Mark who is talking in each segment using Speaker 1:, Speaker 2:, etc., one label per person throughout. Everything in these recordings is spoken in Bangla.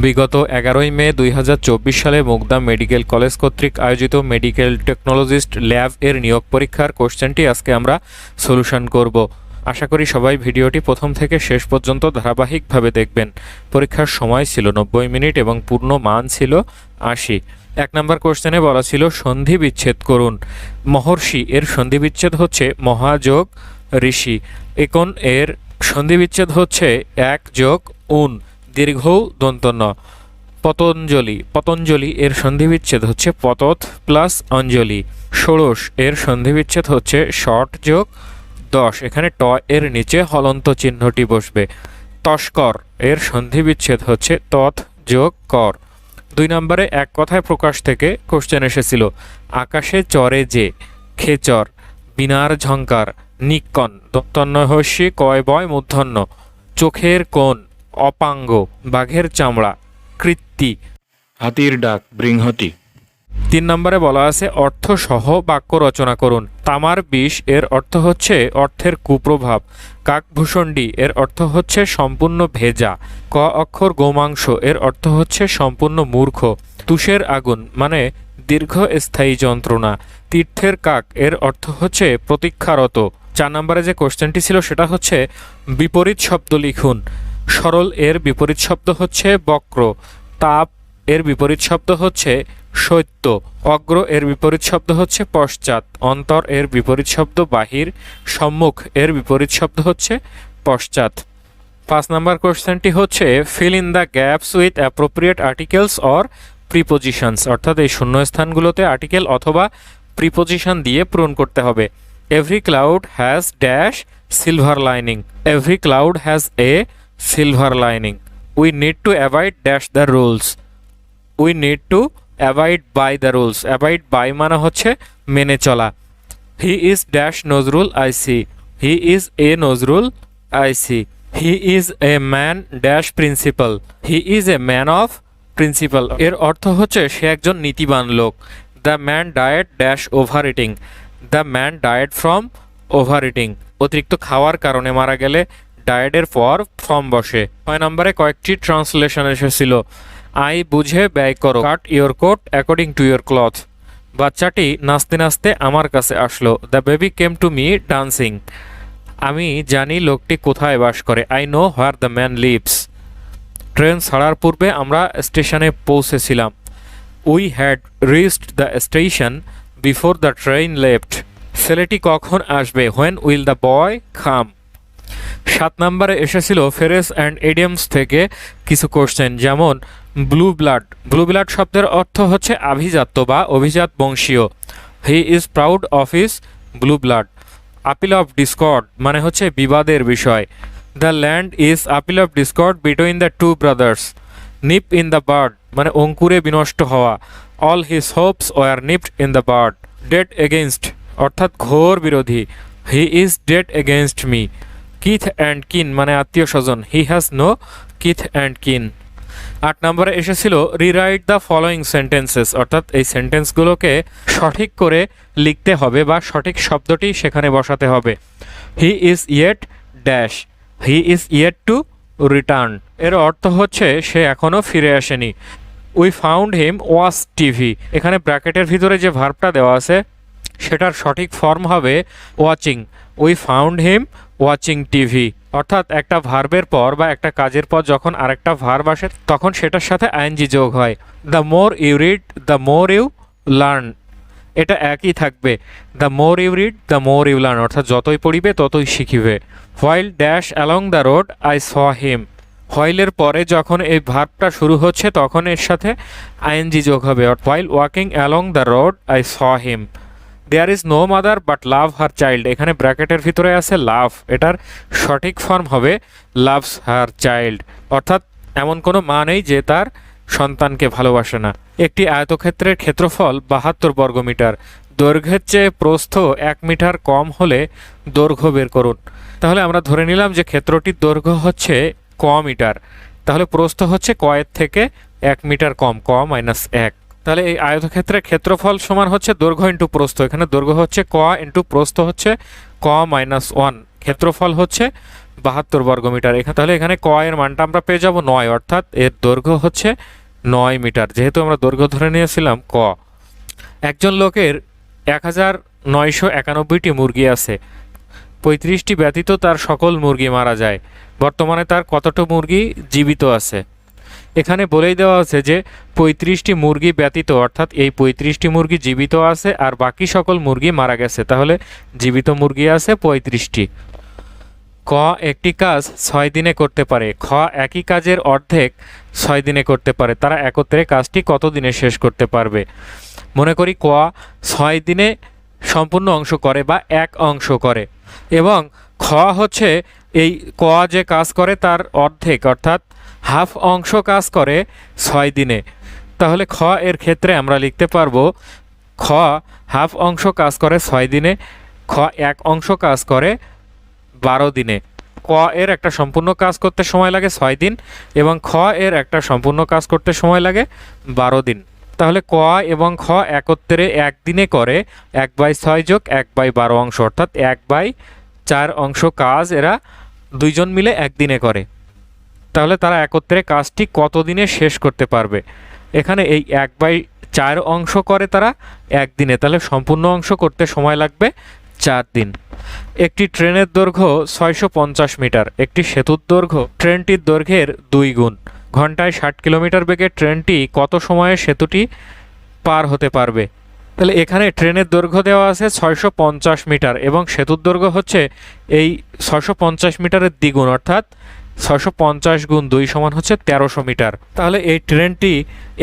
Speaker 1: বিগত এগারোই মে দুই হাজার চব্বিশ সালে মুগদা মেডিকেল কলেজ কর্তৃক আয়োজিত মেডিকেল টেকনোলজিস্ট ল্যাব এর নিয়োগ পরীক্ষার কোশ্চেনটি আজকে আমরা সলিউশন করব। আশা করি সবাই ভিডিওটি প্রথম থেকে শেষ পর্যন্ত ধারাবাহিকভাবে দেখবেন। পরীক্ষার সময় ছিল নব্বই মিনিট এবং পূর্ণ মান ছিল আশি। এক নম্বর কোশ্চেনে বলা ছিল, সন্ধি বিচ্ছেদ করুন। মহর্ষি, এর সন্ধি বিচ্ছেদ হচ্ছে মহাযোগ ঋষি। একন, এর সন্ধি বিচ্ছেদ হচ্ছে এক যোগ উন। দীর্ঘ দন্তন্য। পতঞ্জলি। পতঞ্জলি এর সন্ধিবিচ্ছেদ হচ্ছে পতত প্লাস অঞ্জলি। ষোড়শ এর সন্ধিবিচ্ছেদ হচ্ছে শর্ট যোগ দশ। এখানে ট এর নিচে হলন্ত চিহ্নটি বসবে। তস্কর এর সন্ধিবিচ্ছেদ হচ্ছে তৎ যোগ কর। দুই নম্বরে এক কথায় প্রকাশ থেকে কোশ্চেন এসেছিল। আকাশে চরে যে, খেচর, বিনার ঝঙ্কার নিকন দন্তন্য হস্যি কয় বয় মূর্ধন্য, চোখের কোণ অপাঙ্গ বাঘের চামড়া কৃত্তি।
Speaker 2: হাতির ডাক বৃংহতি।
Speaker 1: তিন নম্বরে বলা আছে অর্থ সহ বাক্য রচনা করুন। তামার বিষ এর অর্থ হচ্ছে অর্থের কুপ্রভাব। কাকভূষণ্ডী এর অর্থ হচ্ছে সম্পূর্ণ ভেজা। ক অক্ষর গোমাংস এর অর্থ হচ্ছে সম্পূর্ণ মূর্খ। তুষের আগুন মানে দীর্ঘস্থায়ী যন্ত্রণা। তীর্থের কাক এর অর্থ হচ্ছে প্রতীক্ষারত। চার নম্বরে যে কোশ্চেনটি ছিল সেটা হচ্ছে বিপরীত শব্দ লিখুন। সরল এর বিপরীত শব্দ হচ্ছে বক্র, তাপ এর বিপরীত শব্দ হচ্ছে সত্য, অগ্র এর বিপরীত শব্দ হচ্ছে পশ্চাৎ, অন্তর এর বিপরীত শব্দ বাহির, সম্মুখ এর বিপরীত শব্দ হচ্ছে পশ্চাৎ। পাঁচ নাম্বার কোশ্চেনটি হচ্ছে fill in the gaps with appropriate articles or prepositions অর্থাৎ এই শূন্যস্থানগুলোতে আর্টিকেল অথবা প্রিপোজিশন দিয়ে পূরণ করতে হবে। Every cloud has dash silver lining every cloud has a silver lining we need to abide dash the rules we need to abide by the rules abide by মানে হচ্ছে মেনে চলা। He is dash Nazrul I see he is a Nazrul I see he is a man dash principal he is a man of principal এর অর্থ হচ্ছে সে একজন নীতিবান লোক। The man died dash over eating the man died from over eating অতিরিক্ত খাওয়ার কারণে মারা গেলে ডায়েটের পর ফর্ম বসে। ছয় নম্বরে কয়েকটি ট্রান্সলেশন এসেছিল। আই বুঝে ব্যয় করো। Cut your coat according to your cloth. বাচ্চাটি নাচতে নাচতে আমার কাছে আসলো। The baby came to me dancing. আমি জানি লোকটি কোথায় বাস করে। I know where the man lives. Train ছাড়ার পূর্বে আমরা স্টেশনে পৌঁছেছিলাম। We had reached the station before the train left. ছেলেটি কখন আসবে? হোয়েন উইল দ্য বয় খাম সাত নম্বরে এসেছিল ফেরেস অ্যান্ড এডিয়ামস থেকে কিছু কোশ্চেন যেমন ব্লু ব্লাড ব্লু ব্লাড শব্দের অর্থ হচ্ছে আভিজাত্য বা অভিজাত বংশীয়। He is proud of his blue blood apple of discord মানে হচ্ছে বিবাদের বিষয়। The land is apple of discord between the two brothers nip in the bud মানে অঙ্কুরে বিনষ্ট হওয়া। All his hopes were nipped in the bud dead against অর্থাৎ ঘোর বিরোধী। He is dead against me kith and kin মানে আত্মীয় স্বজন। He has no kith and kin. আট নম্বরে এসেছিল রিরাইট দ্য ফলোয়িং সেন্টেন্সেস অর্থাৎ এই সেন্টেন্সগুলোকে সঠিক করে লিখতে হবে বা সঠিক শব্দটি সেখানে বসাতে হবে। He is yet dash he is yet to return এর অর্থ হচ্ছে, সে এখনও ফিরে আসেনি। We found him was TV এখানে ব্র্যাকেটের ভিতরে যে ভার্বটা দেওয়া আছে, সেটার সঠিক ফর্ম হবে watching we found him watching TV অর্থাৎ একটা ভার্বের পর বা একটা কাজের পর যখন আরেকটা ভার্ব আসে, তখন সেটার সাথে আইএনজি যোগ হয়। The more you read the more you learn এটা একই থাকবে। The more you read the more you learn অর্থাৎ যতই পড়িবে, ততই শিখিবে। While dash along the road I saw him হোয়াইলের পরে যখন এই ভার্বটা শুরু হচ্ছে, তখন এর সাথে আইএনজি যোগ হবে। While walking along the road I saw him there is no mother but love her child এখানে ব্র্যাকেটের ভিতরে আছে লাভ এটার সঠিক ফর্ম হবে লাভস হার চাইল্ড অর্থাৎ এমন কোনো মা নেই যে তার সন্তানকে ভালোবাসে না। একটি আয়তক্ষেত্রের ক্ষেত্রফল বাহাত্তর বর্গমিটার। দৈর্ঘ্যের চেয়ে প্রস্থ এক মিটার কম হলে দৈর্ঘ্য বের করুন। তাহলে আমরা ধরে নিলাম যে ক্ষেত্রটির দৈর্ঘ্য হচ্ছে ক মিটার। তাহলে প্রস্থ হচ্ছে কয়ের থেকে এক মিটার কম, ক মাইনাস এক। তাহলে এই আয়তক্ষেত্রের ক্ষেত্রফল সমান হচ্ছে দৈর্ঘ্য ইন্টু প্রস্থ। এখানে দৈর্ঘ্য হচ্ছে ক ইন্টু প্রস্থ হচ্ছে ক মাইনাস ওয়ান ক্ষেত্রফল হচ্ছে বাহাত্তর বর্গমিটার এখানে তাহলে এখানে ক এর মানটা আমরা পেয়ে যাব নয়, অর্থাৎ এর দৈর্ঘ্য হচ্ছে নয় মিটার। যেহেতু আমরা দৈর্ঘ্য ধরে নিয়েছিলাম ক। একজন লোকের এক হাজার নয়শো একানব্বইটি মুরগি আছে। পঁয়ত্রিশটি ব্যতীত তার সকল মুরগি মারা যায়। বর্তমানে তার কতটা মুরগি জীবিত আছে? এখানে বলেই দেওয়া আছে যে পঁয়ত্রিশটি মুরগি ব্যতীত, অর্থাৎ এই পঁয়ত্রিশটি মুরগি জীবিত আছে আর বাকি সকল মুরগি মারা গেছে। তাহলে জীবিত মুরগি আছে পঁয়ত্রিশটি। ক, একটি কাজ ছয় দিনে করতে পারে। খ, একই কাজের অর্ধেক ছয় দিনে করতে পারে। তারা একত্রে কাজটি কত দিনে শেষ করতে পারবে? মনে করি ক, ছয় দিনে সম্পূর্ণ অংশ করে বা এক অংশ করে। এবং খ হচ্ছে এই ক যে কাজ করে তার অর্ধেক, অর্থাৎ হাফ অংশ কাজ করে ছয় দিনে। তাহলে খ এর ক্ষেত্রে আমরা লিখতে পারব, খ হাফ অংশ কাজ করে ছয় দিনে, খ এক অংশ কাজ করে বারো দিনে। ক এর একটা সম্পূর্ণ কাজ করতে সময় লাগে ছয় দিন এবং খ এর একটা সম্পূর্ণ কাজ করতে সময় লাগে বারো দিন। তাহলে ক এবং খ একত্রে একদিনে করে এক বাই ছয় যোগ এক বাই বারো অংশ, অর্থাৎ এক বাই চার অংশ কাজ এরা দুইজন মিলে একদিনে করে। তাহলে তারা একত্রে কাজটি কত দিনে শেষ করতে পারবে? এখানে এই এক বাই চার অংশ করে তারা একদিনে, তাহলে সম্পূর্ণ অংশ করতে সময় লাগবে চার দিন। একটি ট্রেনের দৈর্ঘ্য ছয়শো পঞ্চাশ মিটার, একটি সেতুর দৈর্ঘ্য ট্রেনটির দৈর্ঘ্যের দুই গুণ। ঘন্টায় ষাট কিলোমিটার বেগে ট্রেনটি কত সময়ে সেতুটি পার হতে পারবে? তাহলে এখানে ট্রেনের দৈর্ঘ্য দেওয়া আছে ছয়শো পঞ্চাশ মিটার এবং সেতুর দৈর্ঘ্য হচ্ছে এই ছয়শো পঞ্চাশ মিটারের দ্বিগুণ, অর্থাৎ ছয়শো পঞ্চাশ গুণ দুই সমান হচ্ছে তেরোশো মিটার। তাহলে এই ট্রেনটি,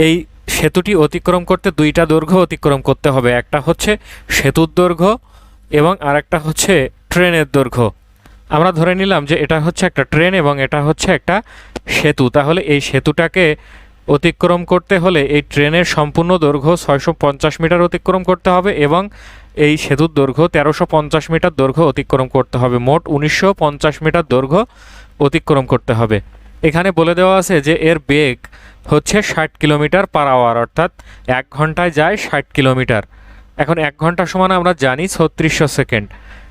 Speaker 1: এই সেতুটি অতিক্রম করতে দুইটা দৈর্ঘ্য অতিক্রম করতে হবে। একটা হচ্ছে সেতুর দৈর্ঘ্য এবং আরেকটা হচ্ছে ট্রেনের দৈর্ঘ্য। আমরা ধরে নিলাম যে এটা হচ্ছে একটা ট্রেন এবং এটা হচ্ছে একটা সেতু। তাহলে এই সেতুটাকে অতিক্রম করতে হলে এই ট্রেনের সম্পূর্ণ দৈর্ঘ্য ছয়শো পঞ্চাশ মিটার অতিক্রম করতে হবে এবং এই সেতুর দৈর্ঘ্য তেরোশো পঞ্চাশ মিটার দৈর্ঘ্য অতিক্রম করতে হবে। মোট উনিশশো পঞ্চাশ মিটার দৈর্ঘ্য অতিক্রম করতে হবে। এখানে বলে দেওয়া আছে যে এর বেগ হচ্ছে ষাট কিলোমিটার পার আওয়ার, অর্থাৎ এক ঘন্টায় যায় ষাট কিলোমিটার। এখন এক ঘণ্টা সমান আমরা জানি ছত্রিশশো সেকেন্ড।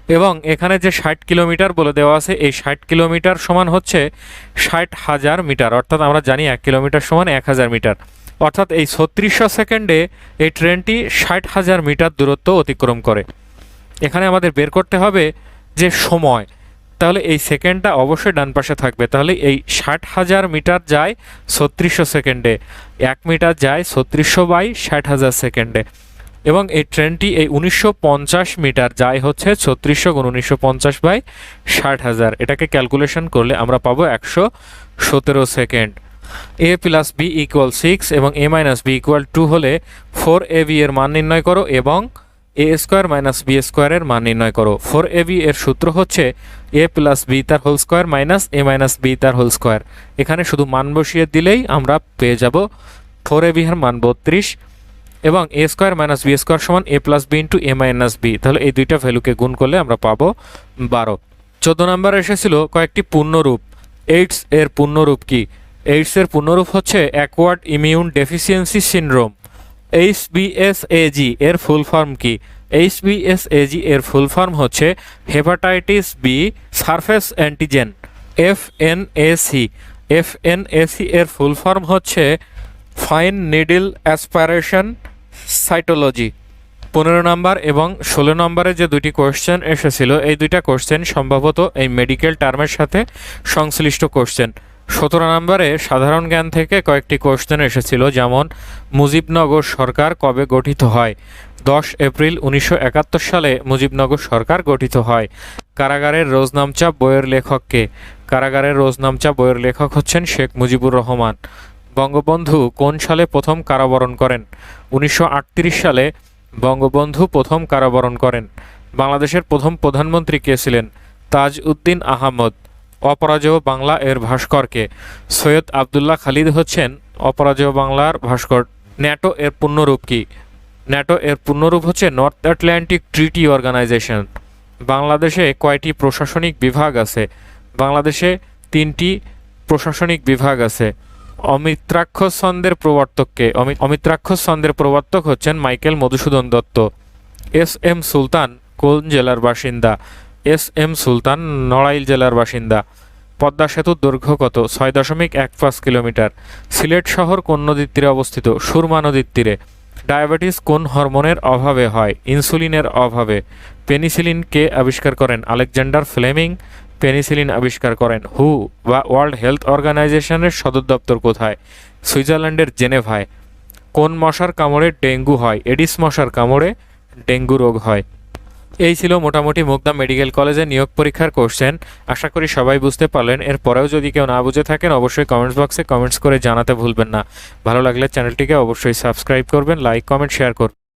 Speaker 1: এবং এখানে যে ষাট কিলোমিটার বলে দেওয়া আছে, এই ষাট কিলোমিটার সমান হচ্ছে ষাট হাজার মিটার, অর্থাৎ আমরা জানি এক কিলোমিটার সমান এক হাজার মিটার। অর্থাৎ এই ছত্রিশশো সেকেন্ডে এই ট্রেনটি ষাট হাজার মিটার দূরত্ব অতিক্রম করে। এখানে আমাদের বের করতে হবে যে সময়। তাহলে এই সেকেন্ডটা অবশ্যই ডান পাশে থাকবে। তাহলে এই ষাট হাজার মিটার যায় ছত্রিশশো সেকেন্ডে, এক মিটার যায় ছত্রিশশো বাই ষাট হাজার সেকেন্ডে। এবং এই ট্রেনটি এই উনিশশো পঞ্চাশ মিটার যায় হচ্ছে ছত্রিশশো গুণ উনিশশো পঞ্চাশ বাই ষাট হাজার। এটাকে ক্যালকুলেশন করলে আমরা পাবো একশো সতেরো second. A plus B equal six এবং A minus B equal two হলে ফোর এ বি এর মান নির্ণয় করো এবং এ স্কোয়ার মাইনাস বি স্কোয়ারের মান নির্ণয় করো। ফোর এ বি এর সূত্র হচ্ছে এ প্লাস বি তার whole square minus A minus B তার হোল স্কোয়ার এখানে শুধু মান বসিয়ে দিলেই আমরা পেয়ে যাব ফোর এ বি এর মান বত্রিশ এবং A square minus B square সমান A plus B into A minus B তাহলে এই দুইটা ভ্যালুকে গুণ করলে আমরা পাবো বারো। চোদ্দ নাম্বার এসেছিল কয়েকটি পূর্ণরূপ। এইডস এর পূর্ণরূপ কি? এইডস এর পূর্ণরূপ হচ্ছে acquired immune deficiency syndrome H BsAg এর ফুল ফর্ম কি? এইচ বিএসএজি এর ফুল ফর্ম হচ্ছে hepatitis B surface antigen, F N AC F N AC এর ফুল ফর্ম হচ্ছে ফাইন নিডল অ্যাসপারেশন সাইটোলজি। পনেরো নম্বর এবং ষোলো নম্বরে যে দুটি কোশ্চেন এসেছিল, এই দুইটা কোশ্চেন সম্ভবত এই মেডিকেল টার্মের সাথে সংশ্লিষ্ট কোশ্চেন। সতেরো নম্বরে সাধারণ জ্ঞান থেকে কয়েকটি কোশ্চেন এসেছিল, যেমন মুজিবনগর সরকার কবে গঠিত হয়? দশ এপ্রিল উনিশশো একাত্তর সালে মুজিবনগর সরকার গঠিত হয়। কারাগারের রোজনামচা বইয়ের লেখককে কারাগারের রোজনামচা বইয়ের লেখক হচ্ছেন শেখ মুজিবুর রহমান। বঙ্গবন্ধু কোন সালে প্রথম কারাবরণ করেন? উনিশশো আটত্রিশ সালে বঙ্গবন্ধু প্রথম কারাবরণ করেন। বাংলাদেশের প্রথম প্রধানমন্ত্রী কে ছিলেন? তাজ উদ্দিন আহমদ। অপরাজেয় বাংলা এর ভাস্করকে। সৈয়দ আবদুল্লাহ খালিদ হচ্ছেন অপরাজেয় বাংলার ভাস্কর। ন্যাটো এর পূর্ণরূপ কি? ন্যাটো এর পূর্ণরূপ হচ্ছে নর্থ আটলান্টিক ট্রিটি অর্গানাইজেশন। বাংলাদেশে কয়টি প্রশাসনিক বিভাগ আছে? বাংলাদেশে তিনটি প্রশাসনিক বিভাগ আছে। অমিত্রাক্ষর ছন্দের প্রবর্তককে অমি- অমিত্রাক্ষর ছন্দের প্রবর্তক হচ্ছেন Michael Madhusudan Dutt. S M Sultan কোন জেলার বাসিন্দা? এস এম সুলতান, নড়াইল জেলার বাসিন্দা। পদ্মা সেতুর দৈর্ঘ্য কত? ছয় দশমিক এক পাঁচ কিলোমিটার। সিলেট শহর কোন নদীর তীরে অবস্থিত? সুরমা নদীর তীরে। ডায়াবেটিস কোন হরমোনের অভাবে হয়? ইনসুলিনের অভাবে। পেনিসিলিন কে আবিষ্কার করেন? আলেকজান্ডার ফ্লেমিং পেনিসিলিন আবিষ্কার করেন। হু বা ওয়ার্ল্ড হেলথ অর্গানাইজেশনের সদর দপ্তর কোথায়? সুইজারল্যান্ডের জেনেভায়। কোন মশার কামড়ে ডেঙ্গু হয়? এডিস মশার কামড়ে ডেঙ্গু রোগ হয়। এই ছিল মোটামুটি মুগদা মেডিকেল কলেজে নিয়োগ পরীক্ষার কোশ্চেন আশা করি সবাই বুঝতে পারলেন। এরপরেও যদি কেউ না বুঝে থাকেন, অবশ্যই কমেন্টস বক্সে কমেন্টস করে জানাতে ভুলবেন না। ভালো লাগলে চ্যানেলটিকে অবশ্যই সাবস্ক্রাইব করবেন লাইক কমেন্ট শেয়ার করবেন।